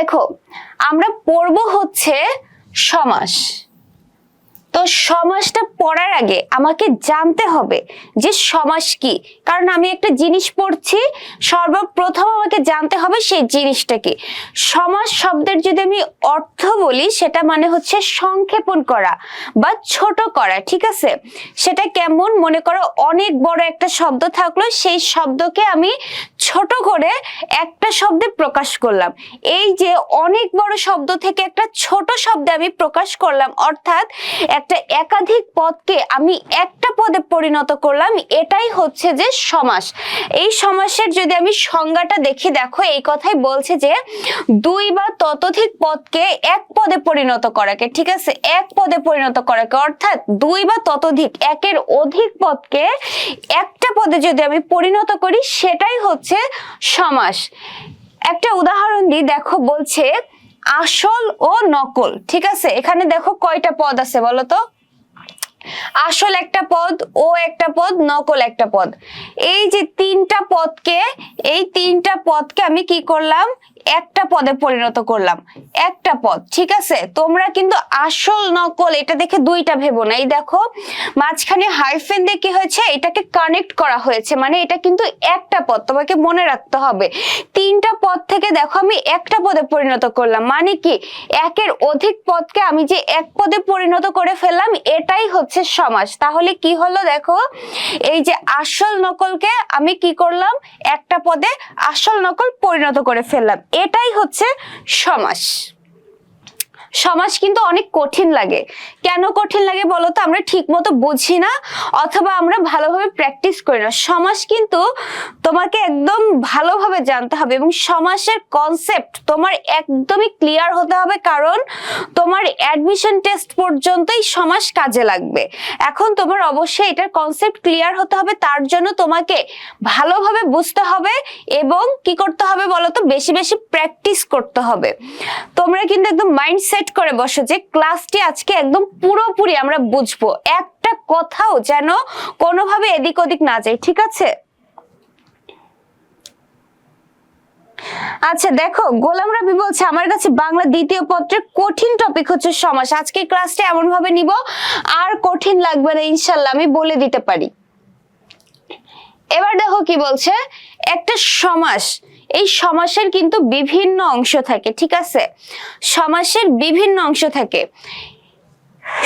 দেখো, আমরা পড়ব হচ্ছে সমাস। তো সমাসটা পড়ার আগে আমাকে জানতে হবে যে সমাস কি? কারণ আমি একটা জিনিস পড়ছি, সর্বপ্রথম জানতে হবে সেই জিনিসটা কি সমাস শব্দের যদি আমি অর্থ বলি, সেটা মানে হচ্ছে সংক্ষেপণ করা বা ছোট করা, ঠিক আছে? সেটা কেমন? মনে করো অনেক বড় একটা শব্দ থাকল, সেই শব্দকে আমি ছোট করে একটা শব্দে প্রকাশ করলাম। এই যে অনেক বড় শব্দ থেকে একটা ছোট শব্দে আমি প্রকাশ করলাম, অর্থাৎ একটা একাধিক পদকে আমি একটা পদে পরিণত করলাম, এটাই হচ্ছে যে সমাস। এই সমাসের যদি আমি সংজ্ঞাটা দেখি দেখো, এই কথাই বলছে যে দুই বা ততোধিক পদকে এক পদে পরিণত করাকে, ঠিক আছে? এক পদে পরিণত করাকে, অর্থাৎ দুই বা ততোধিক একের অধিক পদকে একটা পদে যদি আমি পরিণত করি, সেটাই হচ্ছে সমাস। একটা উদাহরণ দিই দেখো, বলছে আসল ও নকল, ঠিক আছে? এখানে দেখো কয়টা পদ আছে বলো তো? আসল একটা পদ, ও একটা পদ, নকল একটা পদ। এই যে তিনটা পদকে, এই তিনটা পদকে আমি কি করলাম? একটা পদে পরিণত করলাম। একটা পদ, ঠিক আছে? তোমরা কিন্তু আসল নকল, এটা দেখে দুইটা ভেবো না। এই দেখো, মাঝখানে হাইফেন দিয়ে কি হয়েছে? এটাকে কানেক্ট করা হয়েছে। মানে এটা কিন্তু একটা পদ, তোমাকে মনে রাখতে হবে। তিনটা পদ থেকে দেখো, আমি একটা পদে পরিণত করলাম। মানে কি? একের অধিক পদকে আমি যে এক পদে পরিণত করে ফেললাম, এটাই হচ্ছে সমাস। তাহলে কি হলো দেখো, এই যে আসল নকলকে আমি কি করলাম? একটা পদে আসল নকল পরিণত করে ফেললাম। এটাই হচ্ছে সমাস। সমাজ কিন্তু অনেক কঠিন লাগে। কেন কঠিন লাগে বলতো? আমরা ঠিক মতো বুঝি না, অথবা আমরা ভালোভাবে প্র্যাকটিস করি না। সমাজ কিন্তু তোমাকে একদম ভালোভাবে জানতে হবে এবং সমাজের কনসেপ্ট তোমার একদমই ক্লিয়ার হতে হবে কারণ তোমার অ্যাডমিশন টেস্ট পর্যন্তই সমাজ কাজে লাগবে। এখন তোমার অবশ্যই এটার কনসেপ্ট ক্লিয়ার হতে হবে, তার জন্য তোমাকে ভালোভাবে বুঝতে হবে এবং কি করতে হবে বলতো? বেশি বেশি প্র্যাকটিস করতে হবে। তোমরা কিন্তু একদম মাইন্ড সেট করে বসো যে ক্লাসটি আজকে একদম পুরোপুরি আমরা বুঝব। একটা কথাও যেন কোনোভাবে এদিক ওদিক না যায়, ঠিক আছে? আচ্ছা দেখো, গোলাম রাবি বলছে, আমার কাছে বাংলা দ্বিতীয় পত্রের কঠিন টপিক হচ্ছে সমাস। আজকে ক্লাসটা এমন ভাবে নিব, আর কঠিন লাগবে না, ইনশাল্লাহ, আমি বলে দিতে পারি। এবার দেখো কি বলছে, একটা সমাস এই সমাসের কিন্তু বিভিন্ন অংশ থাকে ঠিক আছে? সমাসের বিভিন্ন অংশ থাকে।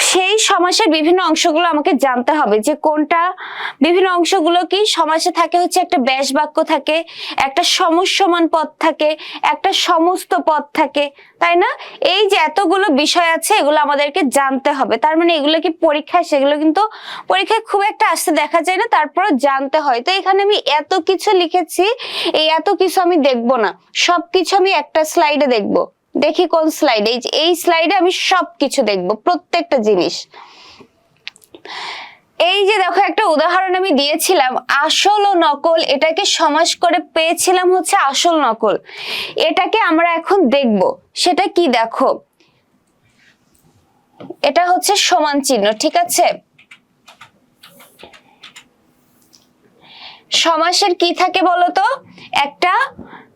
সেই সমাসের বিভিন্ন অংশগুলো আমাকে জানতে হবে যে কোনটা, বিভিন্ন অংশগুলো কি? সমাসে থাকে হচ্ছে একটা ব্যাস বাক্য থাকে, একটা সমস্যমান পদ থাকে, একটা সমস্ত পদ থাকে, তাই না? এই যে এতগুলো বিষয় আছে, এগুলো আমাদেরকে জানতে হবে। তার মানে এগুলো কি পরীক্ষায় সেগুলো কিন্তু পরীক্ষায় খুব একটা আসতে দেখা যায় না তারপরে জানতে হয়। তো এখানে আমি এত কিছু লিখেছি, এই এত কিছু আমি দেখব না। সবকিছু আমি একটা স্লাইডে দেখব। দেখি কোন স্লাইডে এই স্লাইডে আমি সবকিছু দেখব, প্রত্যেকটা জিনিস। এই যে দেখো, একটা উদাহরণ আমি দিয়েছিলাম, আসল ও নকল, এটাকে সমাস করে পেয়েছিলাম হচ্ছে আসল নকল। এটাকে আমরা এখন দেখব, সেটা কি দেখো? এটা হচ্ছে সমান চিহ্ন, ঠিক আছে? সমাসের কি থাকে বলতো? একটা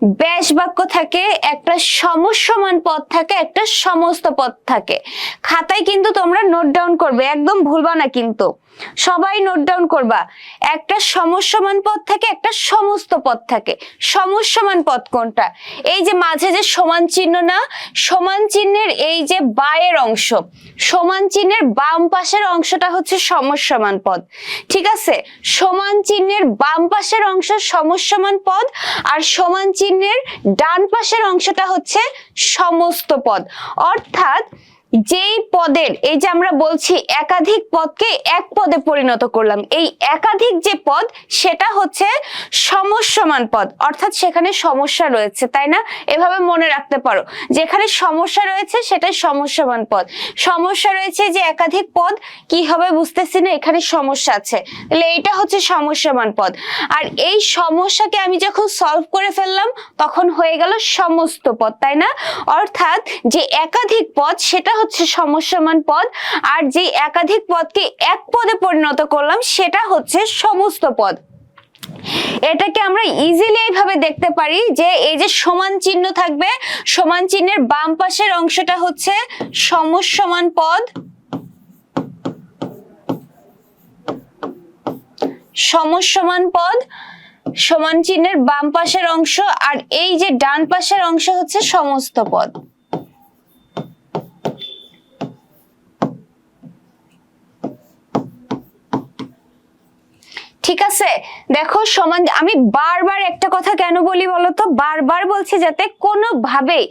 ব্যাস বাক্য থাকে, একটা সমস্যমান পদ থাকে, একটা সমস্ত পদ থাকে। খাতায় কিন্তু তোমরা নোট ডাউন করবে, একদম ভুলবা না কিন্তু। সবাই নোট ডাউন করবা। একটা সমস্যমান পদ থাকে, একটা সমস্ত পদ থাকে। সমস্যমান পদ কোনটা? এই যে মাঝে যে সমান চিহ্ন না, সমান চিহ্নের এই যে বায়ের অংশ, সমান চিহ্নের বাম পাশের অংশটা হচ্ছে সমস্যমান পদ। ঠিক আছে? সমান চিহ্নের বাম পাশের অংশ সমস্যমান পদ, আর সমান চিহ্নের ডান পাশের অংশটা হচ্ছে সমস্ত পদ। অর্থাৎ যেই পদের, এই যে আমরা বলছি একাধিক পদকে এক পদে পরিণত করলাম, এই একাধিক যে পদ, সেটা হচ্ছে সমস্যমান পদ। অর্থাৎ সেখানে সমস্যা রয়েছে, তাই না? এভাবে মনে রাখতে পারো। যেখানে সমস্যা রয়েছে, সেটাই সমস্যমান পদ। সমস্যা রয়েছে যে একাধিক পদ, কি হবে বুঝতেছি না, এখানে সমস্যা আছে। তাহলে এইটা হচ্ছে সমস্যামান পদ। আর এই সমস্যাকে আমি যখন সলভ করে ফেললাম, তখন হয়ে গেল সমস্ত পদ, তাই না? অর্থাৎ যে একাধিক পদ, সেটা হচ্ছে সমস্যামান পদ, আর যে একাধিক পদকে এক পদে পরিণত করলাম সেটা হচ্ছে সমস্ত পদ। এটাকে আমরা ইজিলি এইভাবে দেখতে পারি যে এই যে সমান চিহ্ন থাকবে, সমান চিহ্নের বাম পাশের অংশটা হচ্ছে সমসমান পদ। সমসমান পদ, সমান চিহ্নের বাম পাশের অংশ, আর এই যে ডান পাশের অংশ হচ্ছে সমস্ত পদ। ঠিক আছে? দেখো, সমান আমি বারবার একটা কথা কেন বলি বলো তো বারবার বলছি যাতে কোনোভাবেই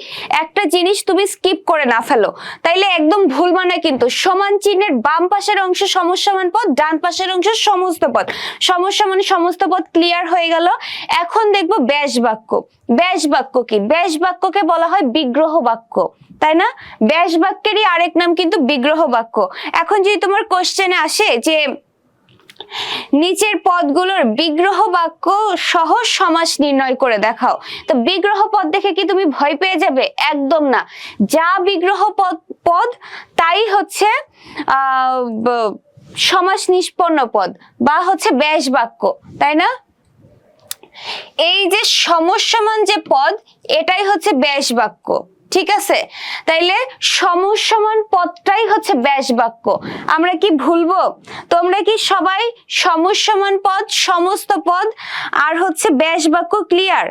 একটা জিনিস তুমি স্কিপ করে না ফেলো। তাইলে একদম ভুল মানে কিন্তু সমান চিহ্নের বাম পাশের অংশ সমসমান পদ ডান পাশের অংশ সমস্ত পদ সমস্যা মানে সমস্ত পদ ক্লিয়ার হয়ে গেল। এখন দেখব ব্যাস বাক্য। ব্যাস বাক্য কি? ব্যাস বাক্যকে বলা হয় বিগ্রহ বাক্য। তাই না? ব্যাস বাক্যেরই আরেক নাম কিন্তু বিগ্রহ বাক্য। এখন যদি তোমার কোশ্চেনে আসে যে নিচের পদগুলোর বিগ্রহ বাক্য সহজ সমাস নির্ণয় করে দেখাও। তো বিগ্রহ পদ দেখে কি তুমি ভয় পেয়ে যাবে? একদম না। যা বিগ্রহ পদ পদ, তাই হচ্ছে সমাস নিষ্পন্ন পদ বা হচ্ছে ব্যাস বাক্য, তাই না? এই যে সমসমান যে পদ, এটাই হচ্ছে ব্যাস বাক্য। ঠিক আছে? তাইলে সমসমান পদটাই হচ্ছে ব্যাস বাক্য। আমরা কি ভুলবো? তোমরা কি সবাই সমসমান পদ, সমস্ত পদ, আর হচ্ছে ব্যাস বাক্য ক্লিয়ার